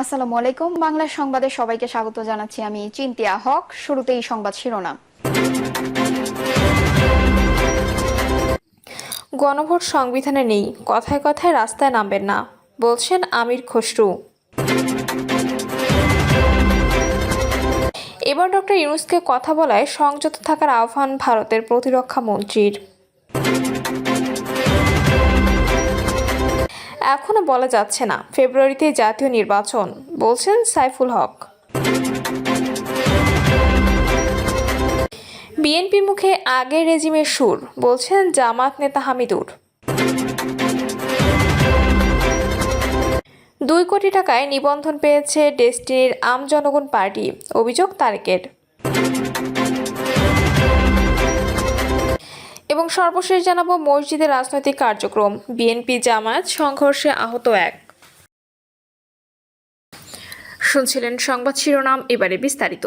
আসসালামু আলাইকুম। বাংলা সংবাদে সবাইকে স্বাগত জানাচ্ছি আমি চিন্তিয়া হক। শুরুতেই সংবাদ শিরোনাম। গণভোট সংবিধানে নেই। কথায় কথায় রাস্তায় নামবেন না। বলছেন আমির খসরু। এবার ডক্টর ইউনুসকে কথা বলায় সংযত থাকার আহ্বান ভারতের প্রতিরক্ষা মন্ত্রীর। এখনও বলা যাচ্ছে না ফেব্রুয়ারিতে জাতীয় নির্বাচন, বলছেন সাইফুল হক। বিএনপির মুখে আগের রেজিমের সুর, বলছেন জামাত নেতা হামিদুর। দুই কোটি টাকায় নিবন্ধন পেয়েছে ডেস্টিনির আম জনগণ পার্টি, অভিযোগ তারেকের। সর্বশেষ জানাব মসজিদের রাজনৈতিক কার্যক্রম। বিএনপি জামায়াত সংঘর্ষে আহত এক। শুনছিলেন সংবাদ শিরোনাম, এবারে বিস্তারিত।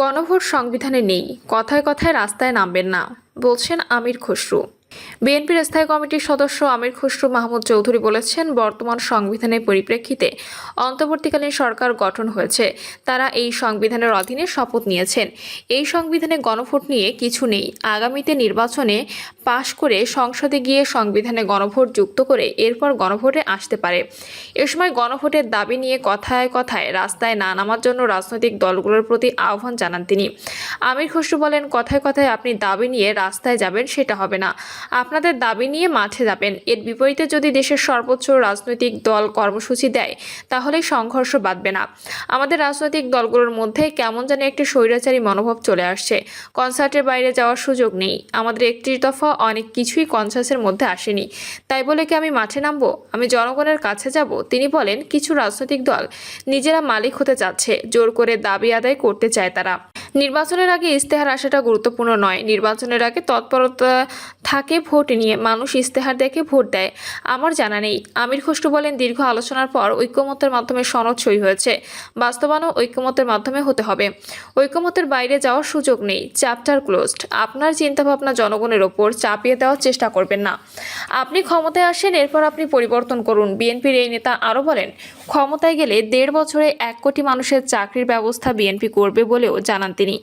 গণভোট সংবিধানে নেই, কথায় কথায় রাস্তায় নামবেন না, বলছেন আমির খসরু। বিএনপির স্থায়ী কমিটির সদস্য আমির খসরু মাহমুদ চৌধুরী বলেছেন, বর্তমান সংবিধানের পরিপ্রেক্ষিতে অন্তর্বর্তীকালীন সরকার গঠন হয়েছে। তারা এই সংবিধানের অধীনে শপথ নিয়েছেন। এই সংবিধানে গণভোট নিয়ে কিছু নেই। আগামীতে নির্বাচনে পাশ করে সংসদে গিয়ে সংবিধানে গণভোট যুক্ত করে এরপর গণভোটে আসতে পারে। এ সময় গণভোটের দাবি নিয়ে কথায় কথায় রাস্তায় না নামার জন্য রাজনৈতিক দলগুলোর প্রতি আহ্বান জানান তিনি। আমির খসরু বলেন, কথায় কথায় আপনি দাবি নিয়ে রাস্তায় যাবেন সেটা হবে না। আপনাদের দাবি নিয়ে মাঠে যাবেন। এর বিপরীতে যদি দেশের সর্বোচ্চ রাজনৈতিক দল কর্মসূচি দেয়, তাহলে সংঘর্ষ বাঁধবে না। আমাদের রাজনৈতিক দলগুলোর মধ্যে কেমন যেন একটি স্বৈরাচারী মনোভাব চলে আসছে। কনসার্টের বাইরে যাওয়ার সুযোগ নেই। আমাদের একত্রিশ দফা অনেক কিছুই কনসার্সের মধ্যে আসেনি। তাই বলে কি আমি মাঠে নামবো? আমি জনগণের কাছে যাব? তিনি বলেন, কিছু রাজনৈতিক দল নিজেরা মালিক হতে চাচ্ছে, জোর করে দাবি আদায় করতে চায় তারা। নির্বাচনের আগে ইস্তেহার আসাটা গুরুত্বপূর্ণ নয়। নির্বাচনের আগে তৎপরতা থাকে ভোট নিয়ে মানুষ ইস্তেহার দেখে ভোট দেয়। আমার জানা নেই। আমির খসরু বলেন, দীর্ঘ আলোচনার পর ঐক্যমতের মাধ্যমে সনদ সই হয়েছে। বাস্তবায়নও ঐক্যমতের মাধ্যমে হতে হবে। ঐক্যমতের বাইরে যাওয়ার সুযোগ নেই। Chapter closed. আপনার চিন্তাভাবনা জনগণের ওপর চাপিয়ে দেওয়ার চেষ্টা করবেন না। আপনি ক্ষমতায় আসেন, এরপর আপনি পরিবর্তন করুন। বিএনপির এই নেতা আরও বলেন ক্ষমতায় গেলে দেড় বছরে এক কোটি মানুষের চাকরির ব্যবস্থা বিএনপি করবে বলেও জানান তিনি।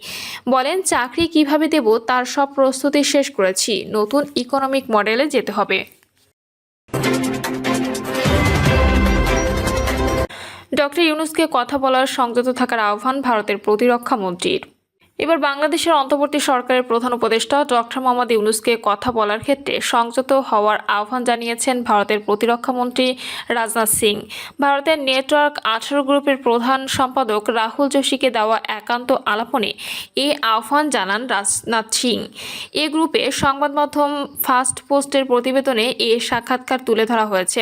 বলেন, চাকরি কীভাবে দেব তার সব প্রস্তুতি শেষ করেছি। নতুন ইকোনমিক মডেলে যেতে হবে। ডক্টর ইউনুসকে কথা বলার সংযত থাকার আহ্বান ভারতের প্রতিরক্ষা মন্ত্রীর। এবার বাংলাদেশের অন্তর্বর্তী সরকারের প্রধান উপদেষ্টা ডক্টর মোহাম্মদ ইউনুসকে কথা বলার ক্ষেত্রে সংযত হওয়ার আহ্বান জানিয়েছেন ভারতের প্রতিরক্ষা মন্ত্রী রাজনাথ সিং। ভারতের নেটওয়ার্ক আঠারো গ্রুপের প্রধান সম্পাদক রাহুল যোশীকে দেওয়া একান্ত আলাপনে এই আহ্বান জানান রাজনাথ সিং। এ গ্রুপে সংবাদ মাধ্যম ফার্স্ট পোস্টের প্রতিবেদনে এ সাক্ষাৎকার তুলে ধরা হয়েছে।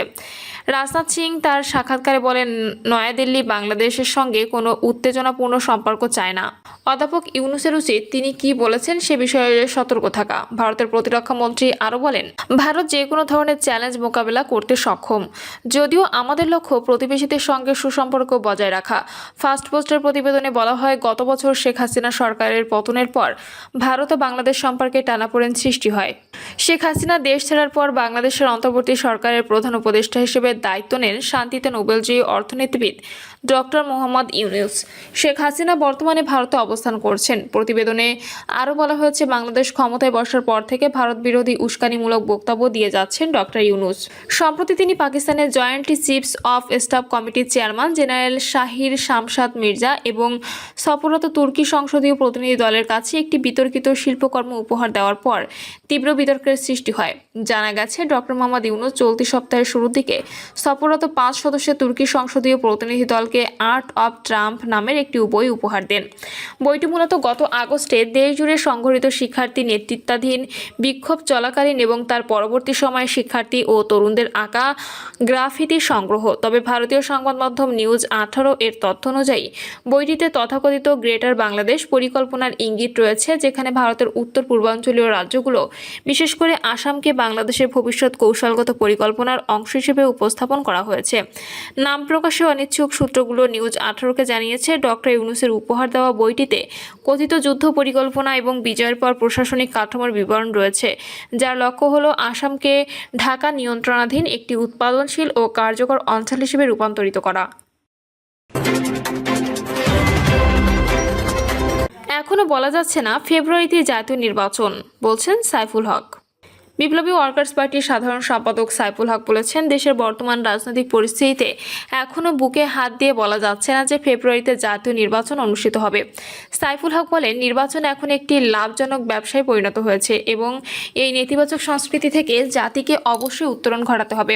রাজনাথ সিং তার সাক্ষাৎকারে বলেন, নয়াদিল্লি বাংলাদেশের সঙ্গে কোনো উত্তেজনাপূর্ণ সম্পর্ক চায় না। অধ্যাপক ইউনুসের উচিত তিনি কি বলেছেন সে বিষয়ে সতর্ক থাকা। ভারতের প্রতিরক্ষা মন্ত্রী আরও বলেন, ভারত যে কোনো ধরনের চ্যালেঞ্জ মোকাবেলা করতে সক্ষম। যদিও আমাদের লক্ষ্য প্রতিবেশীদের সঙ্গে সুসম্পর্ক বজায় রাখা। ফার্স্ট পোস্টের প্রতিবেদনে বলা হয়, গত বছর শেখ হাসিনা সরকারের পতনের পর ভারত ও বাংলাদেশ সম্পর্কে টানাপোড়েন সৃষ্টি হয়। শেখ হাসিনা দেশ ছাড়ার পর বাংলাদেশের অন্তর্বর্তী সরকারের প্রধান উপদেষ্টা হিসেবে দায়িত্ব নেন শান্তিতে নোবেলজয়ী অর্থনীতিবিদ ডক্টর মোহাম্মদ ইউনুস। শেখ হাসিনা বর্তমানে ভারতে অবস্থান করছেন। প্রতিবেদনে আরও বলা হয়েছে, বাংলাদেশ ক্ষমতায় বসার পর থেকে ভারত বিরোধী উস্কানিমূলক বক্তব্য দিয়ে যাচ্ছেন ডক্টর ইউনুস। সম্প্রতি তিনি পাকিস্তানের জয়েন্ট চিফস অফ স্টাফ কমিটির চেয়ারম্যান, জেনারেল শাহির শামসাদ মির্জা এবং সফররত তুর্কি সংসদীয় প্রতিনিধি দলের কাছে একটি বিতর্কিত শিল্পকর্ম উপহার দেওয়ার পর তীব্র বিতর্কের সৃষ্টি হয়। জানা গেছে, ডক্টর মোহাম্মদ ইউনুস চলতি সপ্তাহের শুরুর দিকে সফররত পাঁচ সদস্যের তুর্কি সংসদীয় প্রতিনিধি দলকে আর্ট অব ট্রাম্প নামের একটি বই উপহার দেন। বইটি মূলত গত আগস্টে দেশ জুড়ে সংঘটিত শিক্ষার্থী নেতৃত্বাধীন বিক্ষোভ চলাকালীন এবং তার পরবর্তী সময়ে শিক্ষার্থী ও তরুণদের আঁকা গ্রাফিতি সংগ্রহ। তবে ভারতীয় সংবাদ মাধ্যম নিউজ আঠারো এর তথ্য অনুযায়ী, বইটিতে তথাকথিত গ্রেটার বাংলাদেশ পরিকল্পনার ইঙ্গিত রয়েছে, যেখানে ভারতের উত্তর পূর্বাঞ্চলীয় রাজ্যগুলো, বিশেষ করে আসামকে বাংলাদেশের ভবিষ্যৎ কৌশলগত পরিকল্পনার অংশ হিসেবে উপস্থাপন করা হয়েছে। নাম প্রকাশে অনিচ্ছুক সূত্রগুলো নিউজ আঠারোকে জানিয়েছে, ডক্টর ইউনুসের উপহার দেওয়া বইটিতে কথিত যুদ্ধ পরিকল্পনা এবং বিজয়ের পর প্রশাসনিক কাঠামোর বিবরণ রয়েছে, যার লক্ষ্য হল আসামকে ঢাকা নিয়ন্ত্রণাধীন একটি উৎপাদনশীল ও কার্যকর অঞ্চল হিসেবে রূপান্তরিত করা। এখনও বলা যাচ্ছে না ফেব্রুয়ারিতে জাতীয় নির্বাচন, বলছেন সাইফুল হক। বিপ্লবী ওয়ার্কার্স পার্টির সাধারণ সম্পাদক সাইফুল হক বলেছেন, দেশের বর্তমান রাজনৈতিক পরিস্থিতিতে এখনও বুকে হাত দিয়ে বলা যাচ্ছে না যে ফেব্রুয়ারিতে জাতীয় নির্বাচন অনুষ্ঠিত হবে। সাইফুল হক বলেন, নির্বাচন এখন একটি লাভজনক ব্যবসায় পরিণত হয়েছে এবং এই নেতিবাচক সংস্কৃতি থেকে জাতিকে অবশ্যই উত্তরণ ঘটাতে হবে।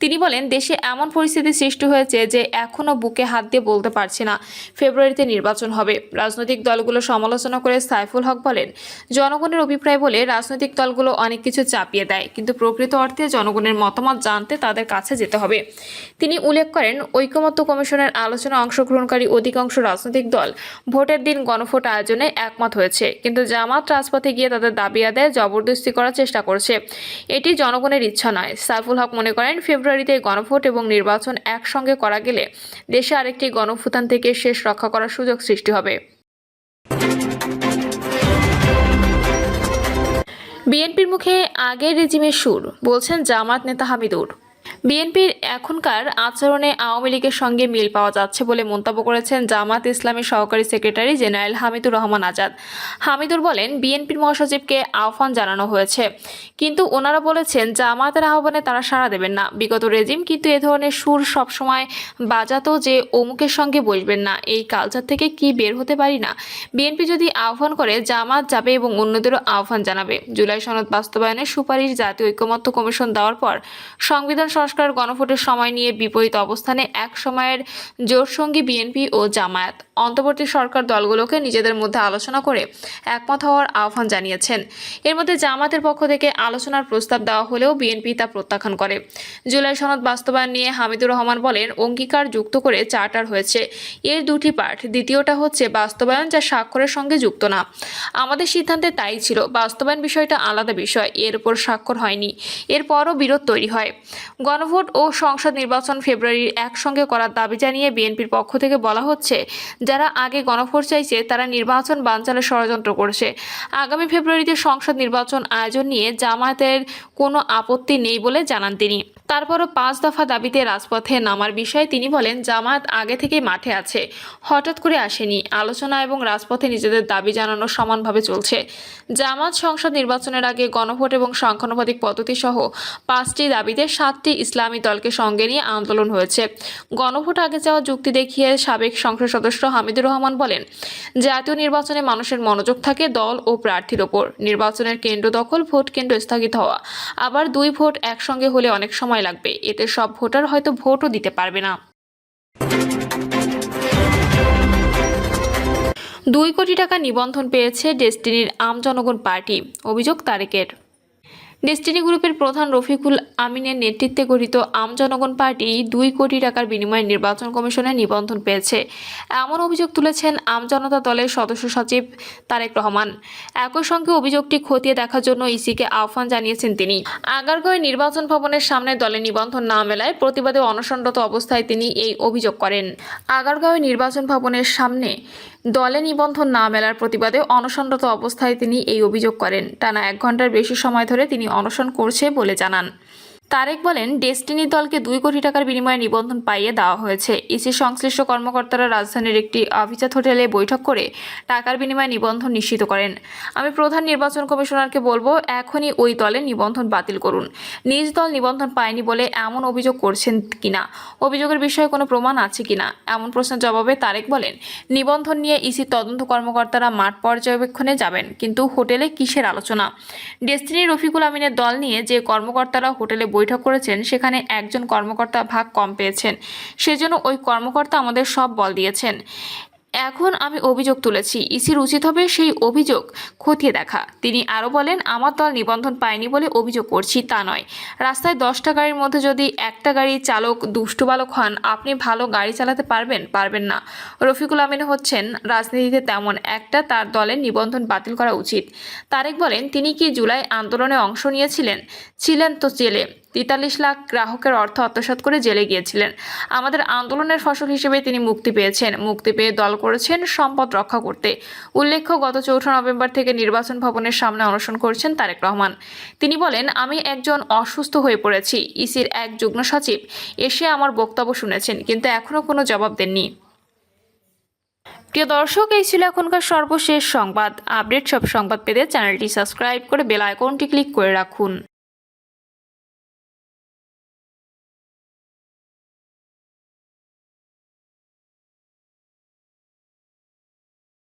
তিনি বলেন, দেশে এমন পরিস্থিতি সৃষ্টি হয়েছে যে এখনও বুকে হাত দিয়ে বলতে পারছে না ফেব্রুয়ারিতে নির্বাচন হবে। রাজনৈতিক দলগুলো সমালোচনা করে সাইফুল হক বলেন, জনগণের অভিপ্রায় বলে রাজনৈতিক দলগুলো অনেক কিছু চাপিয়ে দেয়। কিন্তু প্রকৃত অর্থে জনগণের মতামত জানতে তাদের কাছে যেতে হবে। তিনি উল্লেখ করেন, ঐকমত্য কমিশনের আলোচনা অংশগ্রহণকারী অধিকাংশ রাজনৈতিক দল ভোটের দিন গণভোট আয়োজনে একমত হয়েছে। কিন্তু জামাত রাজপথে গিয়ে তাদের দাবি আদায় জবরদস্তি করার চেষ্টা করছে। এটি জনগণের ইচ্ছা নয়। সাইফুল হক মনে করেন, ফেব্রুয়ারিতে গণভোট এবং নির্বাচন একসঙ্গে করা গেলে দেশে আরেকটি গণভুতান থেকে শেষ রক্ষা করার সুযোগ সৃষ্টি হবে। বিএনপির মুখে আগের রেজিমের সুর বলছেন জামাত নেতা হামিদুর। বিএনপির এখনকার আচরণে আওয়ামী লীগের সঙ্গে মিল পাওয়া যাচ্ছে বলে মন্তব্য করেছেন জামাত ইসলামের সহকারী সেক্রেটারি জেনারেল হামিদুর রহমান আজাদ। হামিদুর বলেন, বিএনপির মহাসচিবকে আহ্বান জানানো হয়েছে। কিন্তু ওনারা বলেছেন, জামাতের আহ্বানে তারা সাড়া দেবেন না। বিগত রেজিম কিন্তু এ ধরনের সুর সবসময় বাজাতো যে অমুকের সঙ্গে বসবেন না। এই কালচার থেকে কি বের হতে পারি না? বিএনপি যদি আহ্বান করে, জামাত যাবে এবং অন্যদেরও আহ্বান জানাবে। জুলাই সনদ বাস্তবায়নের সুপারিশ জাতীয় ঐক্যমত্য কমিশন দেওয়ার পর সংবিধান গণভোটের সময় নিয়ে বিপরীত অবস্থানে এক সময়ের জোটসঙ্গী বিএনপি ও জামায়াত। অন্তর্বর্তী সরকার দলগুলোকে নিজেদের মধ্যে আলোচনা করে একমত হওয়ার আহ্বান জানিয়েছেন। এর মধ্যে জামাতের পক্ষ থেকে আলোচনার প্রস্তাব দেওয়া হলেও বিএনপি তা প্রত্যাখ্যান করে। জুলাই সনদ বাস্তবায়ন নিয়ে হামিদুর রহমান বলেন, অঙ্গীকার যুক্ত করে চার্টার হয়েছে। এর দুটি পার্ট দ্বিতীয়টা হচ্ছে বাস্তবায়ন যা স্বাক্ষরের সঙ্গে যুক্ত না। আমাদের সিদ্ধান্তে তাই ছিল, বাস্তবায়ন বিষয়টা আলাদা বিষয়, এর উপর স্বাক্ষর হয়নি। এরপরও বিরোধ তৈরি হয়। গণভোট ও সংসদ নির্বাচন ফেব্রুয়ারির একসঙ্গে করার দাবি জানিয়ে বিএনপির পক্ষ থেকে বলা হচ্ছে, যারা আগে গণভোট চাইছে তারা নির্বাচন বানচালের ষড়যন্ত্র করছে। আগামী ফেব্রুয়ারিতে সংসদ নির্বাচন আয়োজন নিয়ে জামায়াতের কোনো আপত্তি নেই বলে জানান তিনি। তারপরও পাঁচ দফা দাবিতে রাজপথে নামার বিষয়ে তিনি বলেন, জামায়াত আগে থেকেই মাঠে আছে। হঠাৎ করে আসেনি। আলোচনা এবং রাজপথে নিজেদের দাবি জানানো সমানভাবে চলছে। জামাত সংসদ নির্বাচনের আগে গণভোট এবং সংখ্যানুপাতিক পদ্ধতি সহ পাঁচটি দাবিতে সাতটি ইসলামী দলকে সঙ্গে নিয়ে আন্দোলন হয়েছে। গণভোট আগে যাওয়া যুক্তি দেখিয়ে সাবেক সংসদ সদস্য হামিদুর রহমান বলেন, জাতীয় নির্বাচনে মানুষের মনোযোগ থাকে দল ও প্রার্থীর ওপর। নির্বাচনের কেন্দ্র দখল, ভোট কেন্দ্র স্থগিত হওয়া। আবার দুই ভোট একসঙ্গে হলে অনেক সময় লাগবে। এতে সব ভোটার হয়তো ভোটও দিতে পারবে না। দুই কোটি টাকা নিবন্ধন পেয়েছে ডেস্টিনির আম জনগণ পার্টি। অভিযোগ তারেকের। ডেস্টিনি গ্রুপের প্রধান রফিকুল আমিনের নেতৃত্বে গঠিত আম জনগণ পার্টি দুই কোটি টাকার বিনিময়ে নির্বাচন কমিশনে নিবন্ধন পেয়েছে। এমন অভিযোগ তুলেছেন আম জনতা দলের সদস্য সচিব তারেক রহমান। একই সঙ্গে অভিযোগটি খতিয়ে দেখার জন্য ইসিকে আহ্বান জানিয়েছেন তিনি। আগারগাঁওয়ে নির্বাচন ভবনের সামনে দলে নিবন্ধন না মেলায় প্রতিবাদে অনশনরত অবস্থায় তিনি এই অভিযোগ করেন। আগারগাঁওয়ে নির্বাচন ভবনের সামনে দলে নিবন্ধন না মেলার প্রতিবাদে অনশনরত অবস্থায় তিনি এই অভিযোগ করেন। টানা এক ঘণ্টার বেশি সময় ধরে তিনি অনশন করছে বলে জানান। তারেক বলেন, ডেস্টিনি দলকে দুই কোটি টাকার বিনিময়ে নিবন্ধন পাইয়ে দেওয়া হয়েছে। ইসি সংশ্লিষ্ট কর্মকর্তারা রাজধানীর একটি অভিজাত হোটেলে বৈঠক করে টাকার বিনিময়ে নিবন্ধন নিশ্চিত করেন। আমি প্রধান নির্বাচন কমিশনারকে বলব, এখনই ওই দলে নিবন্ধন বাতিল করুন। নিজ দল নিবন্ধন পায়নি বলে এমন অভিযোগ করছেন কিনা? অভিযোগের বিষয়ে কোনো প্রমাণ আছে কিনা? এমন প্রশ্নের জবাবে তারেক বলেন, নিবন্ধন নিয়ে ইসি তদন্ত কর্মকর্তারা মাঠ পর্যবেক্ষণে যাবেন, কিন্তু হোটেলে কিসের আলোচনা? ডেস্টিনি রফিকুল আমিনের দল নিয়ে যে কর্মকর্তারা হোটেলে বৈঠক করেছেন, সেখানে একজন কর্মকর্তা ভাগ কম পেয়েছেন। সেজন্য ওই কর্মকর্তা আমাদের সব বল দিয়েছেন। এখন আমি অভিযোগ তুলেছি, ইসির উচিত হবে সেই অভিযোগ খতিয়ে দেখা। তিনি আরও বলেন, আমার দল নিবন্ধন পায়নি বলে অভিযোগ করছি, তা নয়। রাস্তায় দশটা গাড়ির মধ্যে যদি একটা গাড়ি চালক দুষ্টু বালক হন, আপনি ভালো গাড়ি চালাতে পারবেন? পারবেন না। রফিকুল আমিন হচ্ছেন, রাজনীতিতে তেমন একটা তার দলের নিবন্ধন বাতিল করা উচিত। তারেক বলেন, তিনি কি জুলাই আন্দোলনে অংশ নিয়েছিলেন? ছিলেন তো জেলে। তেতাল্লিশ লাখ গ্রাহকের অর্থ আত্মসাৎ করে জেলে গিয়েছিলেন। আমাদের আন্দোলনের ফসল হিসেবে তিনি মুক্তি পেয়েছেন। মুক্তি পেয়ে দল করেছেন সম্পদ রক্ষা করতে। উল্লেখ্য, গত চৌঠা নভেম্বর থেকে নির্বাচন ভবনের সামনে অনশন করছেন তারেক রহমান। তিনি বলেন, আমি একজন অসুস্থ হয়ে পড়েছি। ইসির এক যুগ্ম সচিব এসে আমার বক্তব্য শুনেছেন, কিন্তু এখনও কোনো জবাব দেননি। প্রিয় দর্শক, এই ছিল এখনকার সর্বশেষ সংবাদ। আপডেট সব সংবাদ পেতে চ্যানেলটি সাবস্ক্রাইব করে বেল আইকনটি ক্লিক করে রাখুন।